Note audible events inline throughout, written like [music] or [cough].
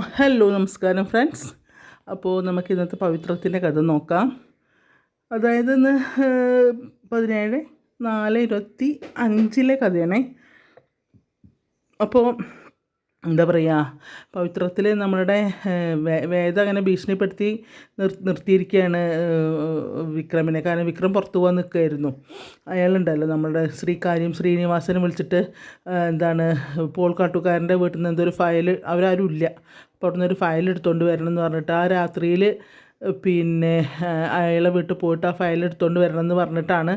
Hello നമസ്കാരം friends അപ്പോൾ നമുക്ക് ഇന്നത്തെ പവിത്രത്തിന്റെ കഥ നോക്കാം. അതായത് ഇന്ന് പതിനേഴ് നാല് ഇരുപത്തി അഞ്ചിലെ കഥയാണേ. അപ്പോൾ എന്താ പറയുക പവിത്രത്തിൽ നമ്മളുടെ വേദ അങ്ങനെ ഭീഷണിപ്പെടുത്തി നിർ നിർത്തിയിരിക്കുകയാണ് വിക്രമിനെ. കാരണം വിക്രം പുറത്തു പോകാൻ നിൽക്കുകയായിരുന്നു. അയാളുണ്ടല്ലോ നമ്മുടെ ശ്രീകാര്യം ശ്രീനിവാസനെ വിളിച്ചിട്ട് എന്താണ് പോൾ കാട്ടുകാരന്റെ വീട്ടിൽ നിന്ന് എന്തോ ഒരു ഫയൽ അവരാരും ഇല്ല. അപ്പോൾ ഒരു ഫയൽ എടുത്തുകൊണ്ട് വരണം എന്ന് പറഞ്ഞിട്ട് ആ രാത്രിയിൽ പിന്നെ അയാളെ വീട്ടിൽ പോയിട്ട് ആ ഫയൽ എടുത്തുകൊണ്ട് വരണം എന്ന് പറഞ്ഞിട്ടാണ്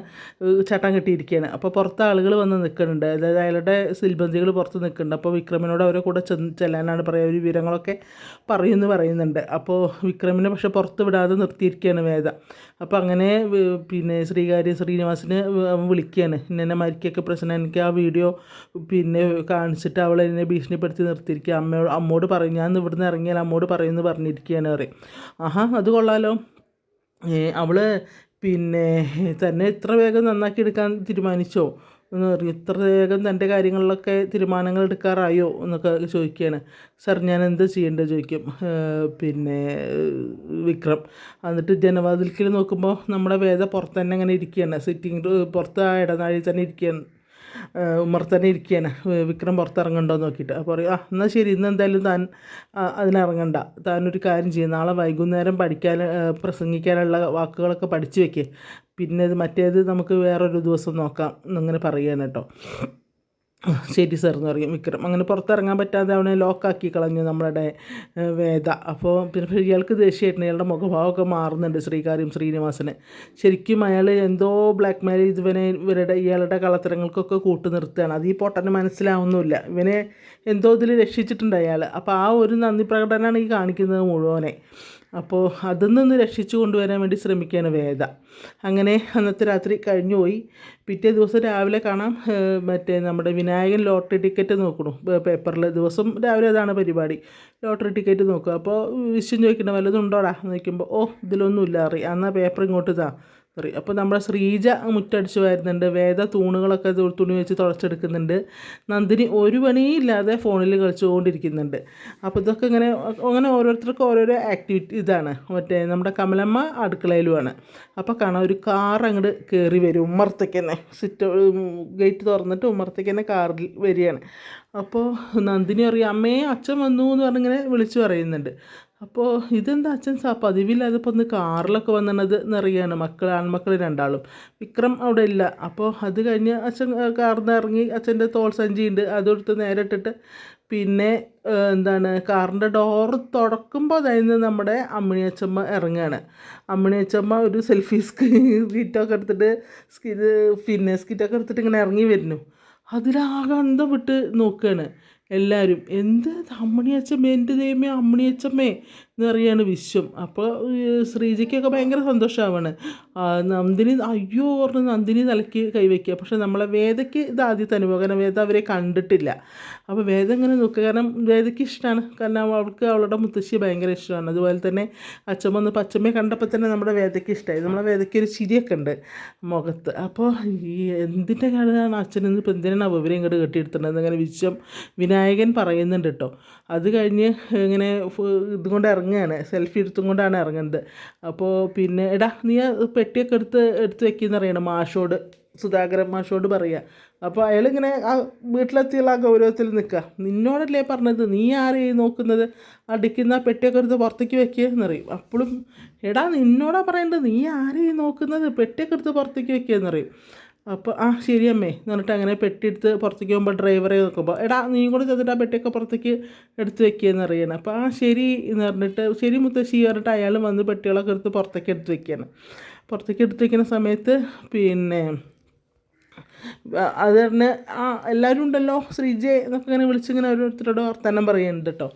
ചട്ടം കെട്ടിയിരിക്കുകയാണ് അപ്പോൾ പുറത്ത് ആളുകൾ വന്ന് നിൽക്കുന്നുണ്ട് അതായത് അയാളുടെ സിൽബന്തികൾ പുറത്ത് നിൽക്കുന്നുണ്ട് അപ്പോൾ വിക്രമിനോട് അവരെ കൂടെ ചെന്ന് ചെല്ലാനാണ് പറയുക ഒരു വിവരങ്ങളൊക്കെ പറയുമെന്ന് പറയുന്നുണ്ട്. അപ്പോൾ വിക്രമിനെ പക്ഷെ പുറത്ത് വിടാതെ നിർത്തിയിരിക്കുകയാണ് വേദ. അപ്പോൾ അങ്ങനെ പിന്നെ ശ്രീകാര്യ ശ്രീനിവാസിനെ അവൻ വിളിക്കുകയാണ് ഇന്നെ മരിക്കൊക്കെ പ്രശ്നം. എനിക്ക് ആ വീഡിയോ പിന്നെ കാണിച്ചിട്ട് അവൾ എന്നെ ഭീഷണിപ്പെടുത്തി നിർത്തിയിരിക്കുക അമ്മയോട് അമ്മോട് പറയും ഞാൻ ഇവിടുന്ന് ഇറങ്ങിയാൽ അമ്മോട് പറയുമെന്ന് പറഞ്ഞിരിക്കുകയാണ് പറയും. ആഹാ അത് കൊള്ളാലോ. അവൾ പിന്നെ തന്നെ ഇത്ര വേഗം നന്നാക്കി എടുക്കാൻ തീരുമാനിച്ചോ? എന്ന് പറയും ഇത്ര വേഗം തന്റെ കാര്യങ്ങളിലൊക്കെ തീരുമാനങ്ങൾ എടുക്കാറായോ എന്നൊക്കെ ചോദിക്കുകയാണ്. സാർ ഞാൻ എന്ത് ചെയ്യേണ്ടത്? ചോദിക്കും. പിന്നെ വിക്രം. എന്നിട്ട് ജനവാതിൽക്കൽ നോക്കുമ്പോൾ നമ്മുടെ വേദ പുറത്ത് തന്നെ അങ്ങനെ ഇരിക്കുകയാണ്. സിറ്റിംഗ് പുറത്ത് ആ ഇടനാഴി തന്നെ ഇരിക്കുകയാണ്. ഉമ്മർ തന്നെ ഇരിക്കുകയാണ്. വിക്രം പുറത്തിറങ്ങണ്ടോ എന്ന് നോക്കിയിട്ട്. അപ്പോൾ പറയും ആ എന്നാൽ ശരി ഇന്ന് എന്തായാലും താൻ അതിനിറങ്ങണ്ട. താനൊരു കാര്യം ചെയ്യും. നാളെ വൈകുന്നേരം പഠിക്കാൻ പ്രസംഗിക്കാനുള്ള വാക്കുകളൊക്കെ പഠിച്ചു വെക്കേ. പിന്നെ മറ്റേത് നമുക്ക് വേറൊരു ദിവസം നോക്കാം. എന്നിങ്ങനെ പറയുകയാണ് കേട്ടോ. ശരി സാർ എന്ന് പറയും. വിക്രം. അങ്ങനെ പുറത്തിറങ്ങാൻ പറ്റാതെ അവനെ ലോക്കാക്കി കളഞ്ഞു നമ്മളുടെ വേദ. അപ്പോൾ പിന്നെ ഇയാൾക്ക് ദേഷ്യമായിട്ടുണ്ട്. ഇയാളുടെ മുഖഭാവമൊക്കെ മാറുന്നുണ്ട് ശ്രീകാര്യം ശ്രീനിവാസന്. ശരിക്കും അയാൾ എന്തോ ബ്ലാക്ക് മെയിൽ ചെയ്ത് ഇവനെ ഇവരുടെ ഇയാളുടെ കളത്തരങ്ങൾക്കൊക്കെ കൂട്ടു നിർത്തുകയാണ്. അത് ഈ പൊട്ടന് മനസ്സിലാവുന്നില്ല ഇവനെ എന്തോ ഇതിൽ രക്ഷിച്ചിട്ടുണ്ട് അയാൾ. അപ്പോൾ ആ ഒരു നന്ദി പ്രകടനമാണ് ഈ കാണിക്കുന്നത് മുഴുവനെ. അപ്പോൾ അതിൽ നിന്ന് രക്ഷിച്ചു കൊണ്ടുവരാൻ വേണ്ടി ശ്രമിക്കുകയാണ് വേദ. അങ്ങനെ അന്നത്തെ രാത്രി കഴിഞ്ഞു പോയി. പിറ്റേ ദിവസം രാവിലെ കാണാം മറ്റേ നമ്മുടെ വിനായകൻ ലോട്ടറി ടിക്കറ്റ് നോക്കണു. പേപ്പറിൽ ദിവസം രാവിലെ അതാണ് പരിപാടി. ലോട്ടറി ടിക്കറ്റ് നോക്കുക. അപ്പോൾ വിശ്വം ചോദിക്കണ്ട വല്ലതും ഉണ്ടോടാ? നോക്കുമ്പോൾ ഓ ഇതിലൊന്നുമില്ല അറിയാം. എന്നാൽ പേപ്പർ ഇങ്ങോട്ട് താ. അപ്പോൾ നമ്മുടെ ശ്രീജ മുറ്റടിച്ച് വരുന്നുണ്ട്. വേദ തൂണുകളൊക്കെ തുണി വെച്ച് തുടച്ചെടുക്കുന്നുണ്ട് നന്ദിനി ഒരു പണിയില്ലാതെ ഫോണിൽ കളിച്ചുകൊണ്ടിരിക്കുന്നുണ്ട്. അപ്പോൾ ഇതൊക്കെ ഇങ്ങനെ അങ്ങനെ ഓരോരുത്തർക്കും ഓരോരോ ആക്ടിവിറ്റി ഇതാണ്. മറ്റേ നമ്മുടെ കമലമ്മ അടുക്കളയിലുമാണ്. അപ്പോൾ കാണാം ഒരു കാർ അങ്ങോട്ട് കയറി വരും. ഉമ്മർത്തേക്ക് തന്നെ സിറ്റ് ഗേറ്റ് തുറന്നിട്ട് ഉമ്മർത്തേക്ക് തന്നെ കാറിൽ വരികയാണ്. അപ്പോൾ നന്ദിനി അറിയാം അമ്മേ അച്ഛൻ വന്നു എന്ന് പറഞ്ഞിങ്ങനെ വിളിച്ചു പറയുന്നുണ്ട്. അപ്പോൾ ഇതെന്താ അച്ഛൻ സാ പതിവില്ലാതെ ഇപ്പോൾ ഒന്ന് കാറിലൊക്കെ വന്നത് എന്നറിയാണ് മക്കൾ ആൺമക്കൾ രണ്ടാളും. വിക്രം അവിടെ ഇല്ല. അപ്പോൾ അത് കഴിഞ്ഞ് അച്ഛൻ കാറിൽ നിന്ന് ഇറങ്ങി അച്ഛന്റെ തോൾ സഞ്ചിയുണ്ട്. അതെടുത്ത് നേരെ ഇട്ടിട്ട് പിന്നെ എന്താണ് കാറിന്റെ ഡോർ തുറക്കുമ്പോൾ അതായത് നമ്മുടെ അമ്മിണിയച്ചമ്മ ഇറങ്ങുകയാണ് അമ്മിണിയച്ചമ്മ ഒരു സെൽഫി സ്കിറ്റൊക്കെ എടുത്തിട്ട് സ്കി- പിന്നെ സ്കിറ്റൊക്കെ എടുത്തിട്ട് ഇങ്ങനെ ഇറങ്ങി വരുന്നു. അതിലാകെ അന്തം വിട്ട് നോക്കുകയാണ് എല്ലാവരും എന്ത് അമ്മണിയച്ചമ്മേ എന്റെ ദൈവമേ അമ്മണിയച്ചമ്മേ എന്ന് പറയാണ് വിശ്വം. അപ്പോൾ ശ്രീജയ്ക്കൊക്കെ ഭയങ്കര സന്തോഷമാവാണ് നന്ദിനി അയ്യോ പറഞ്ഞ് നന്ദിനി തലയ്ക്ക് കൈവയ്ക്കുക. പക്ഷെ നമ്മളെ വേദയ്ക്ക് ഇത് ആദ്യത്തെ അനുഭവം. കാരണം വേദ അവരെ കണ്ടിട്ടില്ല. അപ്പോൾ വേദ ഇങ്ങനെ നോക്കുക. കാരണം വേദയ്ക്ക് ഇഷ്ടമാണ് കാരണം അവൾക്ക് അവളുടെ മുത്തശ്ശി ഭയങ്കര ഇഷ്ടമാണ്. അതുപോലെ തന്നെ അച്ഛമ്മ ഒന്ന് പച്ചമ്മയെ കണ്ടപ്പോൾ തന്നെ നമ്മുടെ വേദയ്ക്ക് ഇഷ്ടമായി നമ്മളെ വേദയ്ക്ക് ഒരു ചിരിയൊക്കെ ഉണ്ട് മുഖത്ത്. അപ്പോൾ ഈ എന്തിന്റെ കാര്യമാണ് അച്ഛനെന്ന് ഇപ്പം എന്തിനാണ് വിവരം ഇങ്ങോട്ട് കെട്ടിയെടുത്തിട്ടുണ്ടെന്ന് അങ്ങനെ വിശ്വം വിനായകൻ പറയുന്നുണ്ട് കേട്ടോ. അത് കഴിഞ്ഞ് ഇങ്ങനെ ഇതുകൊണ്ട് ഇതുകൊണ്ട് ഇറങ്ങുകയാണ് സെൽഫി എടുത്തും കൊണ്ടാണ് ഇറങ്ങുന്നത്. അപ്പോൾ പിന്നെ എടാ നീ പെട്ടിയൊക്കെ എടുത്ത് എടുത്ത് വെക്കുന്ന അറിയണം മാഷോട് സുധാകരൻ മാഷോട് പറയുക അപ്പോൾ അയാളിങ്ങനെ ആ വീട്ടിലെത്തിയുള്ള ആ ഗൗരവത്തിൽ നിൽക്കുക നിന്നോടല്ലേ പറഞ്ഞത്? നീ ആരെയും നോക്കുന്നത്? അടിക്കുന്ന പെട്ടിയൊക്കെ എടുത്ത് പുറത്തേക്ക് വെക്കുക എന്നറിയും അപ്പോഴും എടാ നിന്നോടാ പറയേണ്ടത് നീ ആരെയും നോക്കുന്നത്? പെട്ടിയൊക്കെ എടുത്ത് പുറത്തേക്ക് വെക്കുക എന്നറിയും അപ്പോൾ ആ ശരി അമ്മേ എന്ന് പറഞ്ഞിട്ട് അങ്ങനെ പെട്ടി എടുത്ത് പുറത്തേക്ക് പോകുമ്പോൾ ഡ്രൈവറെ നോക്കുമ്പോൾ എടാ നീ കൂടെ ചെന്നിട്ട് ആ പെട്ടിയൊക്കെ പുറത്തേക്ക് എടുത്ത് വെക്കുകയെന്ന് അറിയണം അപ്പോൾ ആ ശരി എന്ന് പറഞ്ഞിട്ട് ശരി മുത്തശ്ശി പറഞ്ഞിട്ട് അയാൾ വന്ന് പെട്ടികളൊക്കെ എടുത്ത് പുറത്തേക്ക് എടുത്ത് വെക്കുകയാണ് പുറത്തേക്ക് എടുത്ത് വെക്കുന്ന സമയത്ത് പിന്നെ അത് തന്നെ ആ എല്ലാവരും ഉണ്ടല്ലോ ശ്രീജെ എന്നൊക്കെ ഇങ്ങനെ വിളിച്ചിങ്ങനെ ഓരോരുത്തരോട് വർത്തമാനം പറയുന്നുണ്ട് കേട്ടോ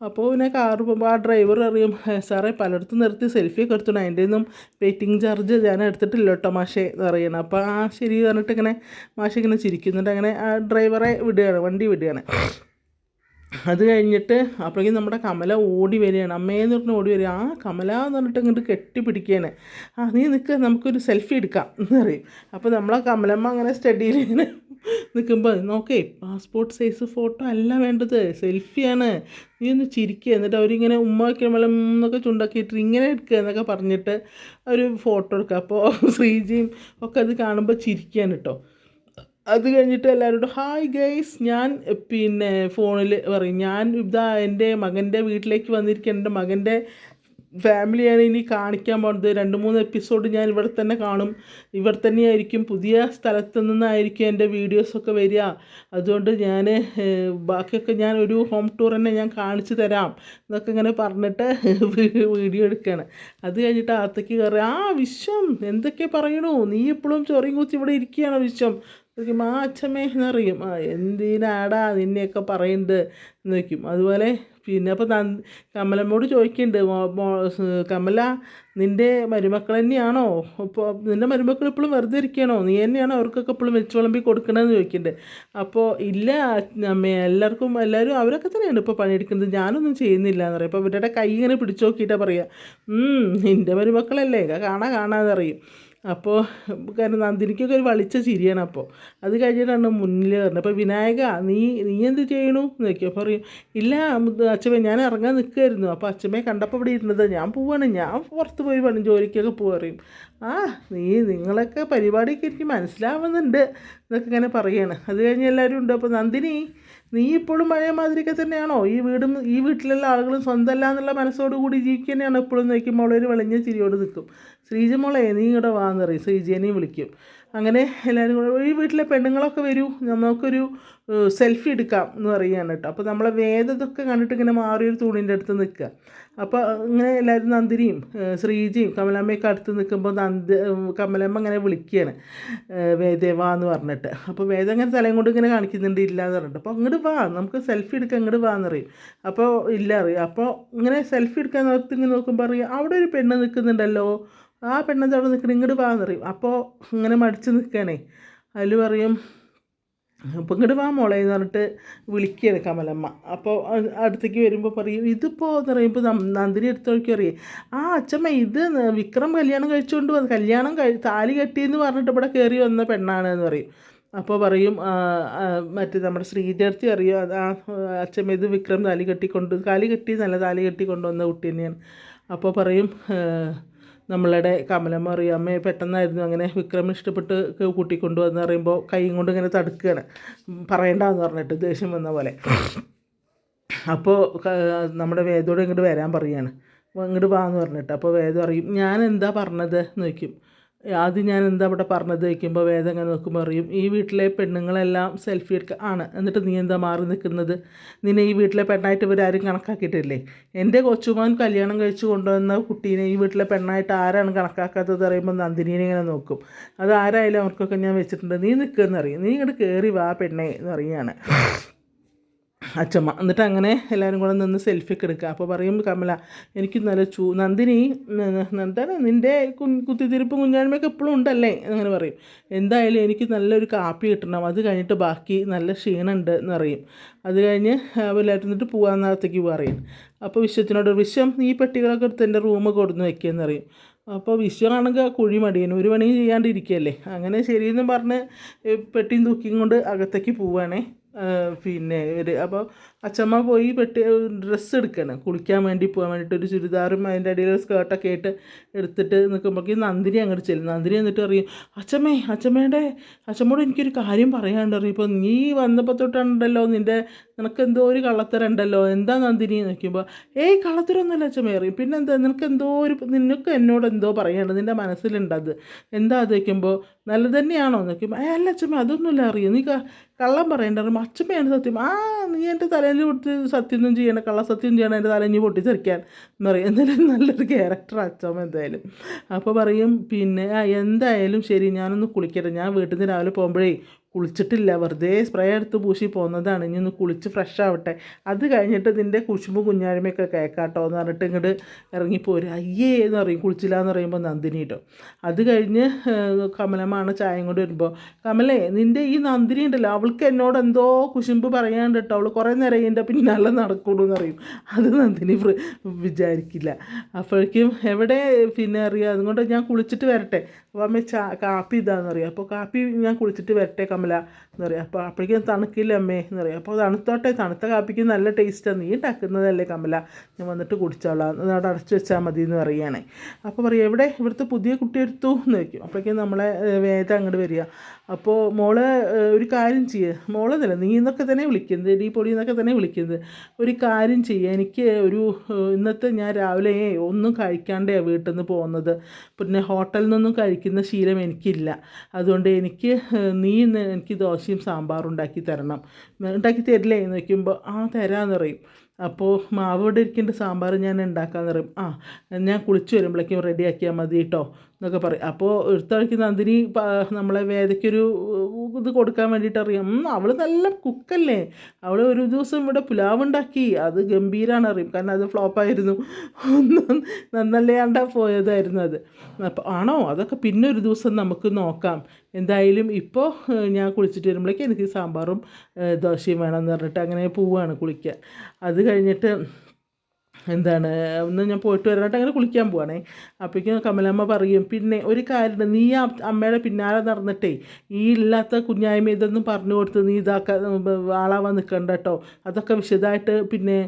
അപ്പോൾ പിന്നെ കാർ പോകുമ്പോൾ ആ ഡ്രൈവർ അറിയും "ഏ, സാറേ പലയിടത്തും നിർത്തി സെൽഫി ഒക്കെ എടുത്തു അതിന്റെ ഒന്നും വെയിറ്റിംഗ് ചാർജ് ഞാൻ എടുത്തിട്ടില്ല കേട്ടോ മാഷേ എന്ന് അപ്പോൾ ആ ശരി പറഞ്ഞിട്ട് ഇങ്ങനെ മാഷെ ഇങ്ങനെ ചിരിക്കുന്നുണ്ട്. അങ്ങനെ ആ ഡ്രൈവറെ വിടുകയാണ് വണ്ടി വിടുകയാണ്. അത് കഴിഞ്ഞിട്ട് അപ്പോഴേക്കും നമ്മുടെ കമല ഓടി വരികയാണ്. അമ്മയെന്ന് പറഞ്ഞ് ഓടി വരിക ആ കമല എന്ന് പറഞ്ഞിട്ട് ഇങ്ങോട്ട് കെട്ടിപ്പിടിക്കുകയാണ്. ആ നീ നിൽക്കുക നമുക്കൊരു സെൽഫി എടുക്കാം എന്ന് അപ്പോൾ നമ്മളെ കമലമ്മ അങ്ങനെ സ്റ്റഡിയിൽ ഇങ്ങനെ നിൽക്കുമ്പോൾ നോക്കേ പാസ്പോർട്ട് സൈസ് ഫോട്ടോ അല്ല വേണ്ടത്. സെൽഫിയാണ്. നീ ഒന്ന് ചിരിക്കുക എന്നിട്ട് അവരിങ്ങനെ ഉമ്മാക്കി മലം എന്നൊക്കെ ചുണ്ടാക്കിയിട്ട് ഇങ്ങനെ എടുക്കുക എന്നൊക്കെ പറഞ്ഞിട്ട് ഒരു ഫോട്ടോ എടുക്കുക അപ്പോൾ ശ്രീജിയും ഒക്കെ അത് കാണുമ്പോൾ ചിരിക്കുകയാണ് കേട്ടോ അത് കഴിഞ്ഞിട്ട് എല്ലാവരോടും ഹായ് ഗൈസ് ഞാൻ പിന്നെ ഫോണിൽ പറയും. ഞാൻ ഇതാ എന്റെ മകന്റെ വീട്ടിലേക്ക് വന്നിരിക്കുക എന്റെ മകന്റെ ഫാമിലിയാണ് ഇനി കാണിക്കാൻ പോകുന്നത് രണ്ട് മൂന്ന് എപ്പിസോഡ് ഞാൻ ഇവിടെ തന്നെ കാണും. ഇവിടെ തന്നെയായിരിക്കും. പുതിയ സ്ഥലത്ത് നിന്നായിരിക്കും എന്റെ വീഡിയോസൊക്കെ വരിക. അതുകൊണ്ട് ഞാൻ ബാക്കിയൊക്കെ ഞാൻ ഒരു ഹോം ടൂർ തന്നെ ഞാൻ കാണിച്ചു തരാം. എന്നൊക്കെ ഇങ്ങനെ പറഞ്ഞിട്ട് [laughs] വീഡിയോ എടുക്കുകയാണ്. അത് കഴിഞ്ഞിട്ട് അകത്തേക്ക് കയറി ആ വിശ്വം എന്തൊക്കെ പറയണു? നീ എപ്പോഴും ചൊറിയും കുത്തി ഇവിടെ ഇരിക്കുകയാണ് വിശ്വം. ചോദിക്കും മാച്ചമേ എന്നറിയും. ആ എന്തിനാടാ നിന്നെയൊക്കെ പറയുന്നത് എന്ന് വയ്ക്കും. അതുപോലെ പിന്നെ അപ്പോൾ നന്ദ് കമലമ്മോട് ചോദിക്കുന്നുണ്ട് കമല നിന്റെ മരുമക്കൾ തന്നെയാണോ? ഇപ്പോൾ നിന്റെ മരുമക്കൾ ഇപ്പോഴും വെറുതെ ഇരിക്കണോ നീ തന്നെയാണോ അവർക്കൊക്കെ ഇപ്പോഴും വെച്ച് വിളമ്പി കൊടുക്കണമെന്ന് ചോദിക്കുന്നുണ്ട്. അപ്പോൾ ഇല്ല അമ്മ എല്ലാവർക്കും എല്ലാവരും അവരൊക്കെ തന്നെയാണ് ഇപ്പോൾ പണിയെടുക്കുന്നത്. ഞാനൊന്നും ചെയ്യുന്നില്ല എന്ന് പറയും. അപ്പോൾ ഇവരുടെ കൈ ഇങ്ങനെ പിടിച്ചു നോക്കിയിട്ടാണ് പറയുക. "ഉം, നിന്റെ മരുമക്കളല്ലേ? കാണാ കാണാതെ അറിയും അപ്പോൾ കാരണം നന്ദിനിക്കൊക്കെ ഒരു വളിച്ച ചിരിയാണ് അപ്പോൾ അത് കഴിഞ്ഞിട്ടാണ് മുന്നിൽ കയറുന്നത് അപ്പോൾ വിനായക നീ നീ എന്ത് ചെയ്യണു? എന്ന് ചോദിക്കും. അപ്പോൾ പറയും ഇല്ല അച്ഛമ്മ ഞാൻ ഇറങ്ങാൻ നിൽക്കുമായിരുന്നു അപ്പോൾ അച്ഛമ്മയെ കണ്ടപ്പോൾ ഇവിടെ ഇരുന്നത് ഞാൻ പോവാണ്. ഞാൻ പുറത്ത് പോയി പണി ജോലിക്കൊക്കെ പോവാ പറയും ആ നീ നിങ്ങളൊക്കെ പരിപാടിയൊക്കെ എനിക്ക് മനസ്സിലാവുന്നുണ്ട് എന്നൊക്കെ ഇങ്ങനെ പറയാണ്. അത് കഴിഞ്ഞ് എല്ലാവരും ഉണ്ട്. അപ്പോൾ നന്ദിനി നീ ഇപ്പോഴും പഴയ മാതിരിയൊക്കെ തന്നെയാണോ? ഈ വീടും ഈ വീട്ടിലുള്ള ആളുകളും സ്വന്തമല്ല എന്നുള്ള മനസ്സോട് കൂടി ജീവിക്കുന്നതാണ് എപ്പോഴും നോക്കുമ്പോൾ ഒരു വെളിഞ്ഞ ചിരിയോട് നിൽക്കും. ശ്രീജമോളെ നീ ഇവിടെ വാന്ന് പറയും. ശ്രീജേനെയും വിളിക്കും. അങ്ങനെ എല്ലാവരും കൂടെ ഈ വീട്ടിലെ പെണ്ണുങ്ങളൊക്കെ വരൂ. നമുക്കൊരു സെൽഫി എടുക്കാം എന്ന് പറയുകയാണ് കേട്ടോ. അപ്പോൾ നമ്മളെ വേദതൊക്കെ കണ്ടിട്ട് ഇങ്ങനെ മാറിയൊരു തൂണിന്റെ അടുത്ത് നിൽക്കുക. അപ്പോൾ ഇങ്ങനെ എല്ലാവരും നന്ദിനിയും ശ്രീജിയും കമലമ്മയൊക്കെ അടുത്ത് നിൽക്കുമ്പോൾ നന്ദ കമലമ്മ ഇങ്ങനെ വിളിക്കുകയാണ്. വേദേവാ എന്ന് പറഞ്ഞിട്ട്. അപ്പോൾ വേദ ഇങ്ങനെ തലയും കൊണ്ട് ഇങ്ങനെ കാണിക്കുന്നുണ്ട് ഇല്ല എന്ന് പറഞ്ഞിട്ട്. അപ്പോൾ അങ്ങോട്ട് വാ നമുക്ക് സെൽഫി എടുക്കാം ഇങ്ങോട്ട് വാ എന്ന് പറയും. അപ്പോൾ ഇല്ല അറിയും. അപ്പോൾ ഇങ്ങനെ സെൽഫി എടുക്കാൻ നോക്കി നോക്കുമ്പോൾ അറിയാം അവിടെ ഒരു പെണ്ണ് നിൽക്കുന്നുണ്ടല്ലോ. ആ പെണ്ണെന്താ അവിടെ നിൽക്കണം ഇങ്ങോട്ട് വാ എന്ന് പറയും അപ്പോൾ ഇങ്ങനെ മടിച്ച് നിൽക്കുകയാണേ അതിൽ പറയും അപ്പം ഇങ്ങോട്ട് വാ മോളെ എന്ന് പറഞ്ഞിട്ട് വിളിക്കുകയാണ് കമലമ്മ. അപ്പോൾ അടുത്തേക്ക് വരുമ്പോൾ പറയും ഇതിപ്പോൾ എന്ന് പറയുമ്പോൾ നന്ദിനി എടുത്ത് നോക്കി അറിയേ ആ അച്ഛമ്മ ഇത് വിക്രം കല്യാണം കഴിച്ചുകൊണ്ട് വന്ന് കല്യാണം കഴി താലി കെട്ടിയെന്ന് പറഞ്ഞിട്ട് ഇവിടെ കയറി വന്ന പെണ്ണാണ് എന്ന് പറയും. അപ്പോൾ പറയും മറ്റേ നമ്മുടെ ശ്രീചേർത്തി അറിയും? ആ അച്ഛമ്മ ഇത് വിക്രം താലി കെട്ടിക്കൊണ്ട് താലി കെട്ടി നല്ല താലി കെട്ടി കൊണ്ടുവന്ന കുട്ടി തന്നെയാണ്. അപ്പോൾ പറയും നമ്മളുടെ കമലമ്മ അറിയാമ്മയെ പെട്ടെന്നായിരുന്നു അങ്ങനെ വിക്രം ഇഷ്ടപ്പെട്ട് കൂട്ടിക്കൊണ്ടുവന്ന് പറയുമ്പോൾ കൈയും കൊണ്ട് ഇങ്ങനെ തടുക്കുകയാണ് പറയണ്ടെന്ന് പറഞ്ഞിട്ട് ദേഷ്യം വന്ന പോലെ. അപ്പോൾ നമ്മുടെ വേദോട് ഇങ്ങോട്ട് വരാൻ പറയുകയാണ് ഇങ്ങോട്ട് വാ എന്ന് പറഞ്ഞിട്ട്. അപ്പോൾ വേദം അറിയും ഞാൻ എന്താ പറഞ്ഞത്? എന്ന് ചോദിക്കും. ആദ്യം ഞാൻ എന്താ ഇവിടെ പറഞ്ഞത് വയ്ക്കുമ്പോൾ വേദം ഇങ്ങനെ നോക്കുമ്പോൾ അറിയും. ഈ വീട്ടിലെ പെണ്ണുങ്ങളെല്ലാം സെൽഫി എടുക്കുക ആണ്. എന്നിട്ട് നീ എന്താ മാറി നിൽക്കുന്നത്? നിന്നെ ഈ വീട്ടിലെ പെണ്ണായിട്ട് ഇവരാരും കണക്കാക്കിയിട്ടില്ലേ? എന്റെ കൊച്ചുമോൻ കല്യാണം കഴിച്ച് കൊണ്ടുവന്ന കുട്ടീനെ ഈ വീട്ടിലെ പെണ്ണായിട്ട് ആരാണ് കണക്കാക്കാത്തത് അറിയുമ്പോൾ നന്ദിനീനെ ഇങ്ങനെ നോക്കും. അത് ആരായാലും അവർക്കൊക്കെ ഞാൻ വെച്ചിട്ടുണ്ട്. നീ നിൽക്കുമെന്ന് എന്നറിയും നീ ഇങ്ങോട്ട് കയറി വാ പെണ്ണേ എന്ന് അച്ചമ്മ. എന്നിട്ട് അങ്ങനെ എല്ലാവരും കൂടെ നിന്ന് സെൽഫി ഒക്കെ എടുക്കുക. അപ്പോൾ പറയും കമല എനിക്ക് നല്ല ചൂ നന്ദിനി നന്ദന നിന്റെ കുത്തിത്തിരിപ്പും കുഞ്ഞായ്മയൊക്കെ എപ്പോഴും ഉണ്ടല്ലേ? അങ്ങനെ പറയും. എന്തായാലും എനിക്ക് നല്ലൊരു കാപ്പി കിട്ടണം. അത് കഴിഞ്ഞിട്ട് ബാക്കി നല്ല ക്ഷീണമുണ്ട് എന്ന് പറയും. അത് കഴിഞ്ഞ് എല്ലാവരും എന്നിട്ട് പോകാൻ നേരത്തേക്ക് പറയും. അപ്പോൾ വിശ്വത്തിനോട് വിശ്വം ഈ പെട്ടികളൊക്കെ എടുത്ത് എന്റെ റൂമ് കൊടുന്ന് വെക്കുകയെന്ന് പറയും. അപ്പോൾ വിശ്വമാണെങ്കിൽ കുഴി മടിയനും. ഒരു പണിയും ചെയ്യാണ്ടിരിക്കുകയല്ലേ അങ്ങനെ ശരിയെന്ന് പറഞ്ഞ് പെട്ടിയും തൂക്കിയും കൊണ്ട് അകത്തേക്ക് പോവുകയാണേ പിന്നെ ഒരു അപ്പോൾ അച്ഛമ്മ പോയി പെട്ടി ഡ്രസ്സ് എടുക്കണം. കുളിക്കാൻ വേണ്ടി പോകാൻ വേണ്ടിയിട്ട് ഒരു ചുരിദാറും അതിന്റെ അടിയിൽ സ്കേർട്ടൊക്കെ ആയിട്ട് എടുത്തിട്ട് നിൽക്കുമ്പോഴേക്കും നന്ദിനി അങ്ങോട്ട് ചെല്ലും. നന്ദിനി എന്നിട്ട് അറിയും അച്ഛമ്മേ അച്ഛമ്മയുടെ അച്ഛമ്മോട് എനിക്കൊരു കാര്യം പറയാണ്ട് അറിയും ഇപ്പോൾ നീ വന്നപ്പോൾ തൊട്ടുണ്ടല്ലോ നിന്റെ നിനക്ക് എന്തോ ഒരു കള്ളത്തരം ഉണ്ടല്ലോ എന്താ നന്ദിനി എന്ന് നോക്കുമ്പോൾ ഏയ് കള്ളത്തരമൊന്നുമില്ല ചുമേറി പിന്നെ എന്താ നിനക്ക് എന്തോ ഒരു നിനക്ക് എന്നോട് എന്തോ പറയേണ്ടത് നിന്റെ മനസ്സിലുണ്ടത്. എന്താ അത് വയ്ക്കുമ്പോൾ നല്ലത് തന്നെയാണോ? എന്ന് നോക്കുമ്പോൾ ഏ അല്ല അച്ഛമ്മ അതൊന്നുമില്ല അറിയും? നീ കള്ളം പറയേണ്ട. അച്ഛമ്മയാണ് സത്യം. ആ നീ എന്റെ തലയിൽ പൊട്ടി സത്യമൊന്നും ചെയ്യണം കള്ളസത്യം ചെയ്യണം എന്റെ തലഞ്ഞ് പൊട്ടിത്തെറിക്കാൻ. എന്ന് പറയും. എന്തായാലും നല്ലൊരു ക്യാരക്ടർ അച്ഛമ്മ എന്തായാലും. അപ്പോൾ പറയും പിന്നെ എന്തായാലും ശരി. ഞാനൊന്ന് കുളിക്കട്ടെ. ഞാൻ വീട്ടിൽ നിന്ന് രാവിലെ പോകുമ്പോഴേ കുളിച്ചിട്ടില്ല. വെറുതെ സ്പ്രേ എടുത്ത് പൂശി പോകുന്നതാണ് ഇനി ഒന്ന് കുളിച്ച് ഫ്രഷ് ആവട്ടെ. അത് കഴിഞ്ഞിട്ട് ഇതിന്റെ കുശുമ്പ് കുഞ്ഞായ്മയൊക്കെ കേൾക്കാട്ടോ എന്ന് പറഞ്ഞിട്ട് ഇങ്ങോട്ട് ഇറങ്ങിപ്പോരും. അയ്യേ എന്ന് പറയും. കുളിച്ചില്ല എന്ന് പറയുമ്പോൾ നന്ദിനി കേട്ടോ അത് കഴിഞ്ഞ് കമലമാണ് ചായയും കൊണ്ട് വരുമ്പോൾ കമലേ നിന്റെ ഈ നന്ദിനി ഉണ്ടല്ലോ. അവൾക്ക് എന്നോട് എന്തോ കുശുമ്പ് പറയാണ്ട് കേട്ടോ അവൾ കുറേ നേരം എന്റെ പിന്നാലെ നടക്കുള്ളൂ എന്ന് പറയും. അത് നന്ദിനി വിചാരിക്കില്ല. അപ്പോഴേക്കും എവിടെ പിന്നെ അറിയാം അതുകൊണ്ട് ഞാൻ കുളിച്ചിട്ട് വരട്ടെ. അപ്പോൾ അമ്മ ചാ കാപ്പി ഇതാന്ന് അറിയാം അപ്പോൾ കാപ്പി ഞാൻ കുളിച്ചിട്ട് വരട്ടെ കമല. കമല എന്ന് പറയും. അപ്പോൾ അപ്പോഴേക്കും തണുക്കില്ല അമ്മേ എന്ന് പറയും. അപ്പോൾ തണുത്തോട്ടെ തണുത്ത കാപ്പിക്ക് നല്ല ടേസ്റ്റാണ് നീ ഉണ്ടാക്കുന്നതല്ലേ കമല. ഞാൻ വന്നിട്ട് കുടിച്ചോളാം. അവിടെ അടച്ചു വെച്ചാൽ മതി എന്ന് പറയുകയാണ്. അപ്പോൾ പറയും എവിടെ? ഇവിടുത്തെ പുതിയ കുട്ടി എടുത്തു എന്ന് വയ്ക്കും അപ്പോഴേക്കും നമ്മളെ വേദ അങ്ങോട്ട് വരിക. അപ്പോൾ മോൾ ഒരു കാര്യം ചെയ്യുക മോളെന്നല്ല നീ എന്നൊക്കെ തന്നെ വിളിക്കുന്നത്. ഡി പൊടി എന്നൊക്കെ തന്നെ വിളിക്കുന്നത്. ഒരു കാര്യം ചെയ്യുക എനിക്ക് ഒരു ഇന്നത്തെ ഞാൻ രാവിലെ ഒന്നും കഴിക്കാണ്ടേ വീട്ടിൽ നിന്ന് പോകുന്നത്. പിന്നെ ഹോട്ടലിൽ നിന്നൊന്നും കഴിക്കുന്ന ശീലം എനിക്കില്ല. അതുകൊണ്ട് എനിക്ക് നീ എനിക്ക് ദോശയും സാമ്പാറും ഉണ്ടാക്കി തരണം. ഉണ്ടാക്കി തരില്ലേ എന്ന് വയ്ക്കുമ്പോൾ ആ തരാമെന്ന് പറയും. അപ്പോൾ മാവ് ഇവിടെ ഇരിക്കേണ്ട സാമ്പാർ ഞാൻ ഉണ്ടാക്കാമെന്ന് പറയും. ആ ഞാൻ കുളിച്ച് വരുമ്പോഴേക്കും റെഡിയാക്കിയാൽ മതി കേട്ടോ എന്നൊക്കെ പറയും. അപ്പോൾ എടുത്തഴക്കി നന്ദിനി നമ്മളെ വേദയ്ക്കൊരു ഇത് കൊടുക്കാൻ വേണ്ടിയിട്ട് അറിയാം. അവൾ നല്ല കുക്കല്ലേ. അവൾ ഒരു ദിവസം ഇവിടെ പുലാവ് ഉണ്ടാക്കി അത് ഗംഭീരമാണ് അറിയും. കാരണം അത് ഫ്ലോപ്പായിരുന്നു. ഒന്നും നന്നല്ലാണ്ട പോയതായിരുന്നു അത്. അപ്പോൾ ആണോ? അതൊക്കെ പിന്നെ ഒരു ദിവസം നമുക്ക് നോക്കാം. എന്തായാലും ഇപ്പോൾ ഞാൻ കുളിച്ചിട്ട് വരുമ്പോഴേക്കും എനിക്ക് സാമ്പാറും ദോശയും വേണമെന്ന് പറഞ്ഞിട്ട് അങ്ങനെ പോവുകയാണ് കുളിക്കാൻ. അത് കഴിഞ്ഞിട്ട് എന്താണ് ഒന്ന് ഞാൻ പോയിട്ട് വരാനായിട്ട് അങ്ങനെ കുളിക്കാൻ പോവാണേ. അപ്പോഴേക്കും കമലമ്മ പറയും പിന്നെ ഒരു കാര്യം നീ ആ അമ്മയുടെ പിന്നാലെ നടന്നിട്ടേ ഈ ഇല്ലാത്ത കുഞ്ഞായ്മ ഇതൊന്നും പറഞ്ഞു കൊടുത്ത് നീ ഇതാക്കാൻ ആളാവാൻ നിൽക്കണ്ട കേട്ടോ അതൊക്കെ വിശദമായിട്ട് പിന്നെ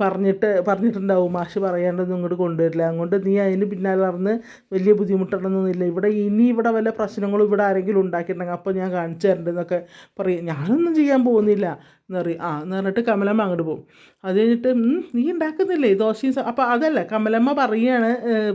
പറഞ്ഞിട്ട് പറഞ്ഞിട്ടുണ്ടാവും. മാഷ് പറയാണ്ടൊന്നും ഇങ്ങോട്ട് കൊണ്ടുവരില്ല. അതുകൊണ്ട് നീ അതിന് പിന്നാലെ നടന്ന് വലിയ ബുദ്ധിമുട്ടണമെന്നൊന്നുമില്ല ഇവിടെ ഇനി ഇവിടെ വല്ല പ്രശ്നങ്ങളും ഇവിടെ ആരെങ്കിലും ഉണ്ടാക്കിയിട്ടുണ്ടെങ്കിൽ അപ്പോൾ ഞാൻ കാണിച്ചു തരണ്ടെന്നൊക്കെ പറയും. ഞാനൊന്നും ചെയ്യാൻ പോകുന്നില്ല. എന്ന് ആ എന്ന് പറഞ്ഞിട്ട് കമലമ്മ അങ്ങോട്ട് പോകും. അത് കഴിഞ്ഞിട്ട് "ഉം, നീ ഉണ്ടാക്കുന്നില്ലേ ദോശയും സ-" അപ്പോൾ അതല്ല കമലമ്മ പറയുകയാണ്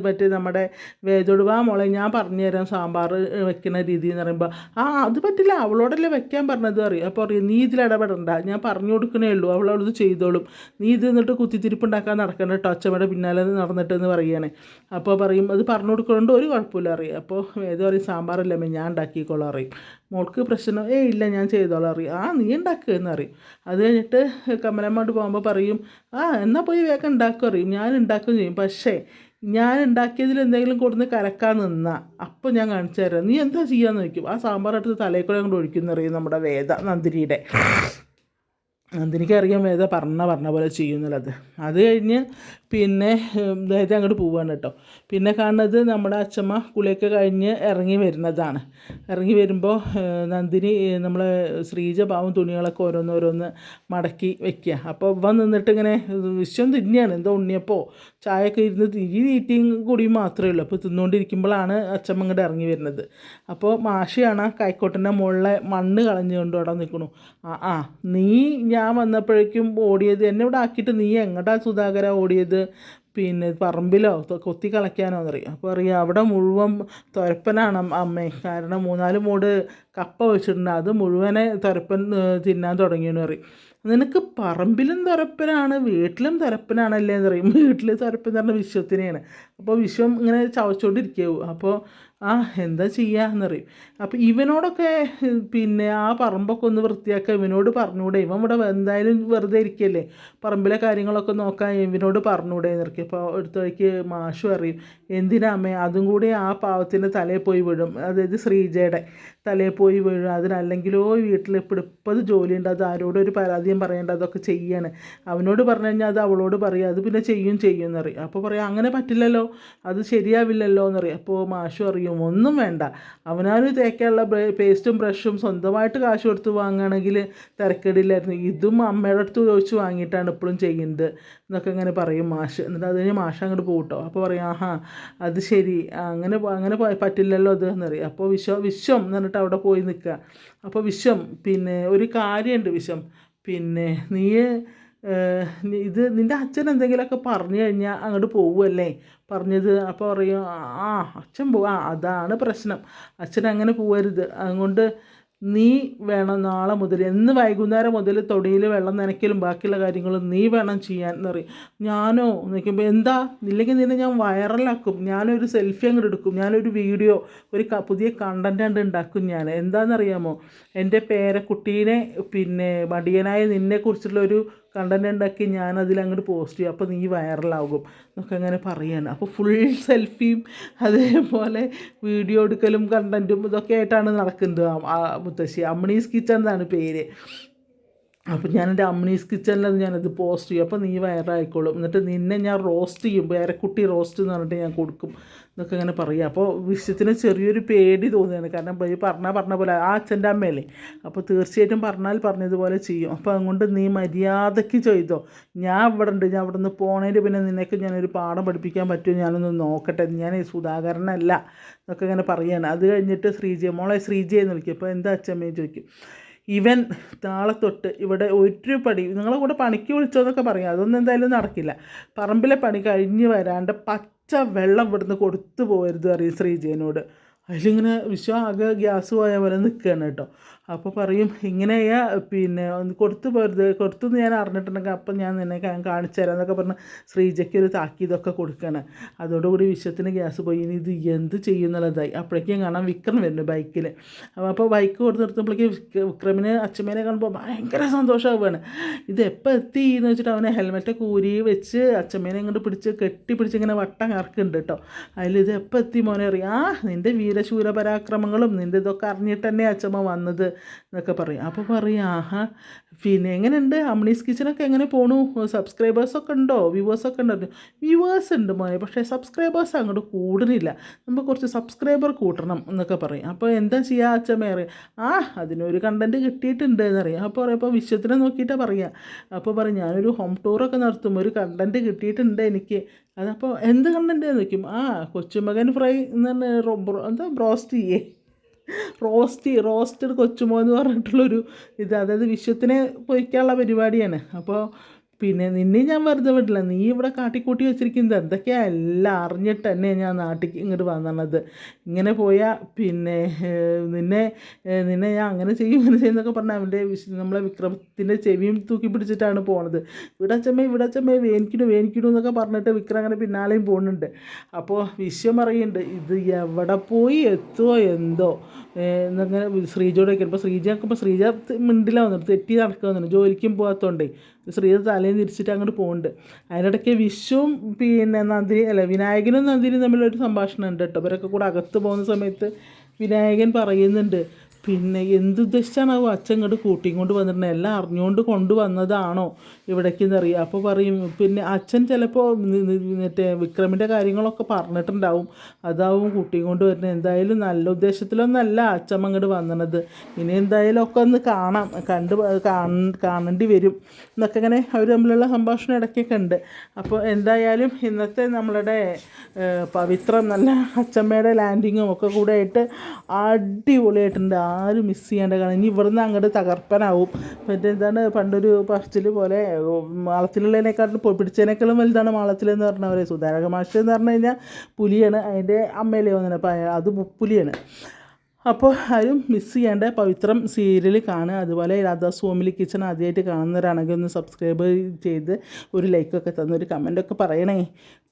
മറ്റേ നമ്മുടെ വേദൊടുവാ മോളെ ഞാൻ പറഞ്ഞുതരാം സാമ്പാർ വെക്കുന്ന രീതി എന്ന് പറയുമ്പോൾ ആ അത് പറ്റില്ല അവളോടല്ലേ വെക്കാൻ പറഞ്ഞത് പറയും. അപ്പോൾ പറയും നീ ഇതിൽ ഇടപെടണ്ട ഞാൻ പറഞ്ഞു കൊടുക്കണേ ഉള്ളൂ അവളവളത് ചെയ്തോളും. നീ ഇത് എന്നിട്ട് കുത്തിത്തിരിപ്പ് ഉണ്ടാക്കാൻ നടക്കണ്ട കേട്ടോ അച്ഛമ്മയുടെ പിന്നാലെ നടന്നിട്ട് എന്ന് പറയുകയാണ് അപ്പോൾ പറയും അത് പറഞ്ഞു കൊടുക്കണോണ്ട് ഒരു കുഴപ്പമില്ല അറിയാം അപ്പോൾ വേദം പറയും സാമ്പാറല്ലേ ഞാൻ ഉണ്ടാക്കിക്കോളാം അറിയും മോൾക്ക് പ്രശ്നം ഏ ഇല്ല ഞാൻ ചെയ്തോളാം അറിയും ആ നീ ഉണ്ടാക്കുക എന്നറിയും അത് കഴിഞ്ഞിട്ട് കമലമ്മോട്ട് പോകുമ്പോൾ പറയും ആ എന്നാൽ പോയി വേഗം ഉണ്ടാക്കും അറിയും ഞാൻ ഉണ്ടാക്കുകയും ചെയ്യും. പക്ഷേ ഞാൻ ഉണ്ടാക്കിയതിൽ എന്തെങ്കിലും കൊടുന്ന് കലക്കാൻ നിന്നാ. അപ്പോൾ ഞാൻ കാണിച്ചു തരാം. നീ എന്താ ചെയ്യാന്ന് ചോദിക്കും. ആ സാമ്പാർ എടുത്ത് തലയിൽ കൂടെ അങ്ങോട്ട് ഒഴിക്കുന്ന അറിയും നമ്മുടെ വേദ നന്ദിനിയുടെ. നന്ദിനിക്കറിയാം വേദ പറഞ്ഞ പറഞ്ഞ പോലെ ചെയ്യുന്നുള്ളത് അത് കഴിഞ്ഞ് പിന്നെ ഉം, അങ്ങോട്ട് പോവുകയാണ് കേട്ടോ. പിന്നെ കാണുന്നത് നമ്മുടെ അച്ഛമ്മ കുളിയൊക്കെ കഴിഞ്ഞ് ഇറങ്ങി വരുന്നതാണ്. ഇറങ്ങി വരുമ്പോൾ നന്ദിനി നമ്മളെ ശ്രീജ പാവം തുണികളൊക്കെ ഓരോന്നോരോന്ന് മടക്കി വെക്കുക അപ്പോൾ ഇവ നിന്നിട്ട് ഇങ്ങനെ വിശ്വം തിന്നെയാണ് എന്തോ ഉണ്ണിയപ്പോൾ ചായയൊക്കെ ഇരുന്ന് തിരി തീറ്റിയും കൂടി മാത്രമേ ഉള്ളൂ. അപ്പോൾ തിന്നുകൊണ്ടിരിക്കുമ്പോഴാണ് അച്ഛമ്മ ഇങ്ങോട്ട് ഇറങ്ങി വരുന്നത്. അപ്പോൾ മാഷിയാണ് ആ കൈക്കോട്ടിന്റെ മുകളിലെ മണ്ണ് കളഞ്ഞുകൊണ്ട് അവിടെ നിൽക്കണു ആ ആ നീ ഞാൻ വന്നപ്പോഴേക്കും ഓടിയത് എന്നെ ഇവിടെ ആക്കിയിട്ട് നീ എങ്ങോട്ടാ സുധാകര ഓടിയത്? പിന്നെ പറമ്പിലോ കൊത്തി കളയ്ക്കാനോ എന്നറിയാം. അപ്പോൾ അറിയാം അവിടെ മുഴുവൻ തുരപ്പനാണ് അമ്മേ കാരണം മൂന്നാൽ മൂട് കപ്പ വെച്ചിട്ടുണ്ട്. അത് മുഴുവനെ തുരപ്പൻ തിന്നാൻ തുടങ്ങിയെന്ന് പറയും. നിനക്ക് പറമ്പിലും തുരപ്പനാണ് വീട്ടിലും തുരപ്പനാണല്ലേ എന്ന് പറയും വീട്ടിൽ തുരപ്പൻ എന്ന് വിശ്വത്തിനെയാണ്. അപ്പോൾ വിശ്വം ഇങ്ങനെ ചവച്ചുകൊണ്ടിരിക്കുകയാവും അപ്പോൾ ആ എന്താ ചെയ്യുക എന്നറിയും. അപ്പോൾ ഇവനോടൊക്കെ പിന്നെ ആ പറമ്പൊക്കെ ഒന്ന് വൃത്തിയാക്കുക ഇവനോട് പറഞ്ഞൂടെ. ഇവൻ ഇവിടെ എന്തായാലും വെറുതെ ഇരിക്കല്ലേ. പറമ്പിലെ കാര്യങ്ങളൊക്കെ നോക്കാൻ ഇവനോട് പറഞ്ഞൂടെ എന്നറിയും. അപ്പോൾ അടുത്തേക്ക് മാഷു അറിയും. എന്തിനാമേ അതും കൂടി ആ പാവത്തിന്റെ തലയിൽ പോയി വീഴും. അതായത് ശ്രീജയുടെ തലയിൽ പോയി വീഴും. അതിനല്ലെങ്കിലോ വീട്ടിൽ ഇപ്പോൾ ഇപ്പത് ജോലിയുണ്ട്. അത് ആരോടും ഒരു പരാതിയും പറയേണ്ട. അതൊക്കെ ചെയ്യാണ്. അവനോട് പറഞ്ഞു കഴിഞ്ഞാൽ അത് അവളോട് പറയും. അത് പിന്നെ ചെയ്യും ചെയ്യും എന്നറിയും. അപ്പോൾ പറയാം അങ്ങനെ പറ്റില്ലല്ലോ. അത് ശരിയാവില്ലല്ലോ എന്നറിയാം. അപ്പോൾ മാഷു അറിയും. ഒന്നും വേണ്ട. അവനാന് തേക്കാനുള്ള പേസ്റ്റും ബ്രഷും സ്വന്തമായിട്ട് കാശ് കൊടുത്ത് വാങ്ങുകയാണെങ്കിൽ തിരക്കേടില്ലായിരുന്നു. ഇതും അമ്മയുടെ അടുത്ത് ചോദിച്ച് വാങ്ങിയിട്ടാണ് ഇപ്പോഴും ചെയ്യുന്നത് എന്നൊക്കെ ഇങ്ങനെ പറയും മാഷ്. എന്നിട്ട് അത് കഴിഞ്ഞ് മാഷ് അങ്ങോട്ട് പോകട്ടോ അപ്പോൾ പറയും ആഹാ അത് ശരി. അങ്ങനെ അങ്ങനെ പറ്റില്ലല്ലോ അത് എന്നറിയാം അപ്പോൾ വിശ്വം വിശ്വം എന്ന് പറഞ്ഞിട്ട് അവിടെ പോയി നിൽക്കുക. അപ്പോൾ വിശ്വം പിന്നെ ഒരു കാര്യമുണ്ട് വിശ്വം. പിന്നെ നി- ഇത് നിന്റെ അച്ഛൻ എന്തെങ്കിലുമൊക്കെ പറഞ്ഞു കഴിഞ്ഞാൽ അങ്ങോട്ട് പോവുമല്ലേ പറഞ്ഞത് അപ്പോൾ പറയും ആ അച്ഛൻ പോവാ അതാണ് പ്രശ്നം. അച്ഛൻ അങ്ങനെ പോവരുത്. അതുകൊണ്ട് നീ വേണം നാളെ മുതൽ എന്ന് വൈകുന്നേരം മുതൽ തൊടിയിൽ വെള്ളം നനയ്ക്കലും ബാക്കിയുള്ള കാര്യങ്ങളും നീ വേണം ചെയ്യാൻ എന്ന് പറയും. ഞാനോ നിൽക്കുമ്പോൾ എന്താ? ഇല്ലെങ്കിൽ നിന്നെ ഞാൻ വൈറലാക്കും. ഞാനൊരു സെൽഫി അങ്ങോട്ട് എടുക്കും. ഞാനൊരു വീഡിയോ ഒരു പുതിയ കണ്ടന്റ് കണ്ട് ഉണ്ടാക്കും ഞാൻ. എന്താണെന്നറിയാമോ എന്റെ പേരക്കുട്ടീനെ പിന്നെ മടിയനായ നിന്നെക്കുറിച്ചുള്ള ഒരു കണ്ടന്റ് ഉണ്ടാക്കി ഞാനതിൽ അങ്ങോട്ട് പോസ്റ്റ് ചെയ്യും. അപ്പോൾ നീ വൈറലാകും എന്നൊക്കെ അങ്ങനെ പറയാണ്. അപ്പോൾ ഫുൾ സെൽഫിയും അതേപോലെ വീഡിയോ എടുക്കലും കണ്ടന്റും ഇതൊക്കെ ആയിട്ടാണ് നടക്കുന്നത്. ആ മുത്തശ്ശി. അമ്മണീസ് കിച്ചൺ എന്നാണ് പേര്. അപ്പം ഞാൻ എന്റെ അമ്നീസ് കിച്ചണിലത് ഞാനത് പോസ്റ്റ് ചെയ്യും. അപ്പോൾ നീ വയറായിക്കോളും. എന്നിട്ട് നിന്നെ ഞാൻ റോസ്റ്റ് ചെയ്യും വേറെക്കുട്ടി റോസ്റ്റ് എന്ന് പറഞ്ഞിട്ട് ഞാൻ കൊടുക്കും. എന്നൊക്കെ അങ്ങനെ പറയും. അപ്പോൾ വിഷയത്തിന് ചെറിയൊരു പേടി തോന്നുകയാണ് കാരണം ഈ പറഞ്ഞാൽ പറഞ്ഞ പോലെ ആ അച്ഛന്റെ അമ്മയല്ലേ. അപ്പോൾ തീർച്ചയായിട്ടും പറഞ്ഞാൽ പറഞ്ഞതുപോലെ ചെയ്യും. അപ്പോൾ അതുകൊണ്ട് നീ മര്യാദയ്ക്ക് ചെയ്തോ. ഞാൻ ഇവിടെ ഉണ്ട്. ഞാൻ ഇവിടെ നിന്ന് പോണേന്റെ പിന്നെ നിനക്ക് ഞാനൊരു പാഠം പഠിപ്പിക്കാൻ പറ്റുമോ ഞാനൊന്ന് നോക്കട്ടെ. ഞാൻ സുധാകരനല്ല. എന്നൊക്കെ ഇങ്ങനെ പറയുകയാണ് അത് കഴിഞ്ഞിട്ട് ശ്രീജയെ മോളെ ശ്രീജയെന്ന് വിളിക്കും. അപ്പോൾ എന്താ അച്ഛമ്മയെ ചോദിക്കും. ഇവൻ നാളെ തൊട്ട് ഇവിടെ ഒരു പണി നിങ്ങളെ കൂടെ പണിക്ക് വിളിച്ചോന്നൊക്കെ പറയാം. അതൊന്നും എന്തായാലും നടക്കില്ല. പറമ്പിലെ പണി കഴിഞ്ഞ് വരാണ്ട് പച്ച വെള്ളം ഇവിടുന്ന് കൊടുത്തു പോകരുത് അറിയും ശ്രീജയനോട് അതിലിങ്ങനെ വിശ്വം ആകെ ഗ്യാസ് പോയ പോലെ നിൽക്കുകയാണ് കേട്ടോ. അപ്പോൾ പറയും ഇങ്ങനെയാ പിന്നെ ഒന്ന് കൊടുത്തു പോരുത് കൊടുത്തു എന്ന് ഞാൻ അറിഞ്ഞിട്ടുണ്ടെങ്കിൽ അപ്പം ഞാൻ നിന്നെ കാണിച്ചു തരാം എന്നൊക്കെ പറഞ്ഞ് ശ്രീജയ്ക്ക് ഒരു താക്കീതൊക്കെ കൊടുക്കണം. അതോടുകൂടി വിശ്വത്തിന് ഗ്യാസ് പോയി. ഇനി ഇത് എന്ത് ചെയ്യുന്നുള്ളതായി അപ്പോഴേക്കും കാണാം വിക്രം വരുന്നു ബൈക്കിൽ അപ്പോൾ ബൈക്ക് കൊടുത്ത് നിർത്തുമ്പോഴേക്കും വിക്രമിന് അച്ഛമ്മേനെ കാണുമ്പോൾ ഭയങ്കര സന്തോഷമാവുകയാണ്. ഇത് എപ്പോൾ എത്തി എന്ന് വെച്ചിട്ട് അവനെ ഹെൽമെറ്റ് കൂരി വെച്ച് അച്ഛമ്മേനെ ഇങ്ങോട്ട് പിടിച്ച് കെട്ടി പിടിച്ച് ഇങ്ങനെ വട്ടം കറക്കുന്നുണ്ട് കേട്ടോ. അതിൽ ഇത് എപ്പോൾ എത്തി മോനെ? അറിയാം. ആ നിന്റെ വീരശൂര പരാക്രമങ്ങളും നിന്റെ ഇതൊക്കെ അറിഞ്ഞിട്ട് തന്നെ അച്ഛമ്മ വന്നത്. എന്നൊക്കെ പറയും. അപ്പോൾ പറയും ആഹാ പിന്നെ എങ്ങനെയുണ്ട്? അമ്നീസ് കിച്ചനൊക്കെ എങ്ങനെ പോണു? സബ്സ്ക്രൈബേഴ്സൊക്കെ ഉണ്ടോ? വ്യൂവേഴ്സൊക്കെ ഉണ്ടോ? വ്യൂവേഴ്സ് ഉണ്ട് മോനെ പക്ഷേ സബ്സ്ക്രൈബേഴ്സ് അങ്ങോട്ട് കൂടുന്നില്ല. നമുക്ക് കുറച്ച് സബ്സ്ക്രൈബർ കൂട്ടണം എന്നൊക്കെ പറയും. അപ്പോൾ എന്താ ചെയ്യുക അച്ഛമ്മേറെ ആ അതിനൊരു കണ്ടന്റ് കിട്ടിയിട്ടുണ്ട് എന്നറിയാം അപ്പോൾ പറയും അപ്പോൾ വിശ്വത്തിനെ നോക്കിയിട്ടാണ് പറയുക അപ്പോൾ പറയും ഞാനൊരു ഹോം ടൂറൊക്കെ നടത്തും. ഒരു കണ്ടന്റ് കിട്ടിയിട്ടുണ്ട് എനിക്ക്. അതപ്പോൾ എന്ത് കണ്ടന്റ് നോക്കും ആ കൊച്ചുമകൻ ഫ്രൈ എന്ന് പറഞ്ഞ എന്താ ബ്രോസ്റ്റ് ചെയ്യേ? റോസ്റ്റ് റോസ്റ്റഡ് കൊച്ചുമോ എന്ന് പറഞ്ഞിട്ടുള്ളൊരു ഇത്. അതായത് വിശ്വത്തിനെ പൊയ്ക്കാനുള്ള പരിപാടിയാണ്. അപ്പോൾ പിന്നെ നിന്നെ ഞാൻ വെറുതെ വിടില്ല. നീ ഇവിടെ കാട്ടിക്കൂട്ടി വെച്ചിരിക്കുന്നത് എന്തൊക്കെയാ? എല്ലാം അറിഞ്ഞിട്ട് തന്നെ ഞാൻ നാട്ടിൽ ഇങ്ങോട്ട് വന്നത്. ഇങ്ങനെ പോയാൽ പിന്നെ നിന്നെ നിന്നെ ഞാൻ അങ്ങനെ ചെയ്യും ഇങ്ങനെ ചെയ്യുന്നൊക്കെ പറഞ്ഞാൽ അവന്റെ നമ്മളെ വിക്രമത്തിന്റെ ചെവിയും തൂക്കി പിടിച്ചിട്ടാണ് പോണത്. ഇവിടെ അച്ഛമ്മ ഇവിടെ അച്ഛമ്മ വേനിക്കിടു വേനിക്കിടു എന്നൊക്കെ പറഞ്ഞിട്ട് വിക്രം അങ്ങനെ പിന്നാലെയും പോകുന്നുണ്ട്. അപ്പോൾ വിശ്വം അറിയുന്നുണ്ട് ഇത് എവിടെ പോയി? എത്തുമോ എന്തോ? എന്നങ്ങനെ ശ്രീജയോടൊക്കെ ഇപ്പോൾ ശ്രീജ നോക്കുമ്പോൾ ശ്രീജ മിണ്ടില്ല വന്നിട്ട് തെറ്റി നടക്കുക വന്നിട്ട് ജോലിക്കും പോകാത്തതുകൊണ്ടേ ശ്രീജ തലേന്ന് തിരിച്ചിട്ട് അങ്ങോട്ട് പോകുന്നുണ്ട് അതിനിടയ്ക്ക് വിഷുവും പിന്നെ നന്ദിനി അല്ല വിനായകനും നന്ദിനിയും തമ്മിലൊരു സംഭാഷണം ഉണ്ട് കേട്ടോ. ഇവരൊക്കെ കൂടെ അകത്ത് പോകുന്ന സമയത്ത് വിനായകൻ പറയുന്നുണ്ട് പിന്നെ എന്തുദ്ദേശിച്ചാണാവോ അച്ഛൻ ഇങ്ങോട്ട് കൂട്ടിയും കൊണ്ട് വന്നിട്ടുണ്ട് എല്ലാം അറിഞ്ഞുകൊണ്ട് കൊണ്ടുവന്നതാണോ ഇവിടേക്ക് എന്നറിയാം അപ്പോൾ പറയും പിന്നെ അച്ഛൻ ചിലപ്പോൾ മറ്റേ വിക്രമിന്റെ കാര്യങ്ങളൊക്കെ പറഞ്ഞിട്ടുണ്ടാവും. അതാവും കൂട്ടിയും കൊണ്ട് വരുന്നത്. എന്തായാലും നല്ല ഉദ്ദേശത്തിലൊന്നല്ല അച്ഛൻ അങ്ങോട്ട് വന്നത്. ഇനി എന്തായാലും ഒക്കെ ഒന്ന് കാണാം. കണ്ട് കാണേണ്ടി വരും. എന്നൊക്കെ ഇങ്ങനെ അവർ തമ്മിലുള്ള സംഭാഷണം ഇടയ്ക്കൊക്കെ ഉണ്ട്. അപ്പോൾ എന്തായാലും ഇന്നത്തെ നമ്മളുടെ പവിത്രം നല്ല അച്ഛമ്മയുടെ ലാൻഡിങ്ങും ഒക്കെ കൂടെ ആയിട്ട് അടിപൊളിയായിട്ടുണ്ട്. ആരും മിസ് ചെയ്യേണ്ട കാരണം ഇനി ഇവിടുന്ന് അങ്ങോട്ട് തകർപ്പനാവും. മറ്റേ എന്താണ് പണ്ടൊരു പറച്ചിൽ പോലെ മാളത്തിലുള്ളതിനേക്കാട്ടിലും പിടിച്ചതിനേക്കാളും വലുതാണ് മാളത്തിലെന്ന് പറഞ്ഞവരെ സുധാരക മാഷ് എന്ന് പറഞ്ഞു കഴിഞ്ഞാൽ പുലിയാണ്. അതിന്റെ അമ്മയിലേ വന്നത്? അപ്പോൾ അത് പുലിയാണ്. അപ്പോൾ ആരും മിസ് ചെയ്യേണ്ട പവിത്രം സീരിയൽ കാണുക. അതുപോലെ രാധാസ്വാമിലി കിച്ചൺ ആദ്യമായിട്ട് കാണുന്നവരാണെങ്കിൽ ഒന്ന് സബ്സ്ക്രൈബ് ചെയ്ത് ഒരു ലൈക്കൊക്കെ തന്ന് ഒരു കമന്റൊക്കെ പറയണേ.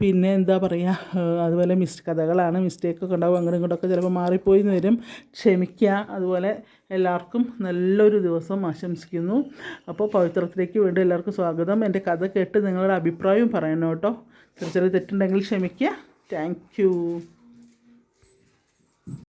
പിന്നെ എന്താ പറയുക അതുപോലെ മിസ് കഥകളാണ് മിസ്റ്റേക്കൊക്കെ ഉണ്ടാവും അങ്ങനെ ഇങ്ങോട്ടൊക്കെ ചിലപ്പോൾ മാറിപ്പോയി വരും. ക്ഷമിക്കുക. അതുപോലെ എല്ലാവർക്കും നല്ലൊരു ദിവസം ആശംസിക്കുന്നു. അപ്പോൾ പവിത്രത്തിലേക്ക് വേണ്ടി എല്ലാവർക്കും സ്വാഗതം. എന്റെ കഥ കേട്ട് നിങ്ങളുടെ അഭിപ്രായവും പറയണം കേട്ടോ. ചെറിയ ചെറിയ തെറ്റുണ്ടെങ്കിൽ ക്ഷമിക്കുക. താങ്ക്